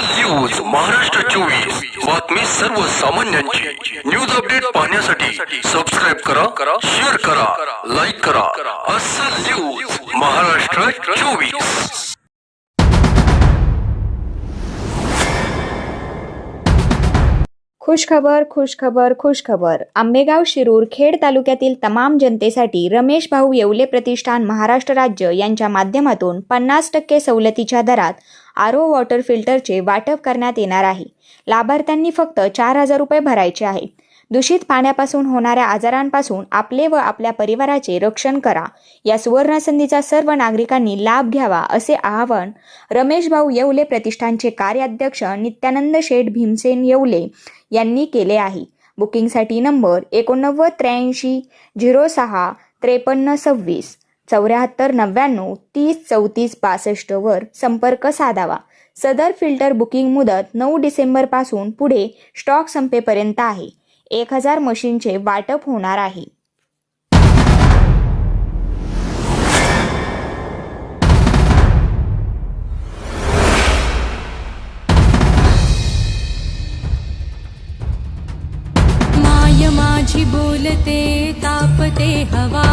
News Maharashtra चोवीस. बातमी सर्वसामान्यांची. न्यूज अपडेट पाहण्यासाठी सबस्क्राईब करा शेअर करा लाईक करा. असल न्यूज महाराष्ट्र चोवीस. खुशखबर खुशखबर खुशखबर आंबेगाव शिरूर खेड तालुक्यातील तमाम जनतेसाठी रमेश भाऊ येवले प्रतिष्ठान महाराष्ट्र राज्य यांच्या माध्यमातून पन्नास टक्के सवलतीच्या दरात आरो वॉटर फिल्टरचे वाटप करण्यात येणार आहे. लाभार्थ्यांनी फक्त चार हजार रुपये भरायचे आहेत दूषित पाण्यापासून होणाऱ्या आजारांपासून आपले व आपल्या परिवाराचे रक्षण करा. या सुवर्णसंधीचा सर्व नागरिकांनी लाभ घ्यावा असे आवाहन रमेश भाऊ येवले प्रतिष्ठानचे कार्याध्यक्ष नित्यानंद शेठ भीमसेन येवले यांनी केले आहे. बुकिंगसाठी नंबर एकोणनव्वद त्र्याऐंशी झिरो सहा त्रेपन्न सव्वीस. चौऱ्याहत्तर नव्याण्णव तीस चौतीस बासष्टवर संपर्क साधावा. सदर फिल्टर बुकिंग मुदत नऊ डिसेंबरपासून पुढे स्टॉक संपेपर्यंत आहे. एक हजार मशीनचे वाटप होणार आहे. माय माझी बोलते तापते हवा.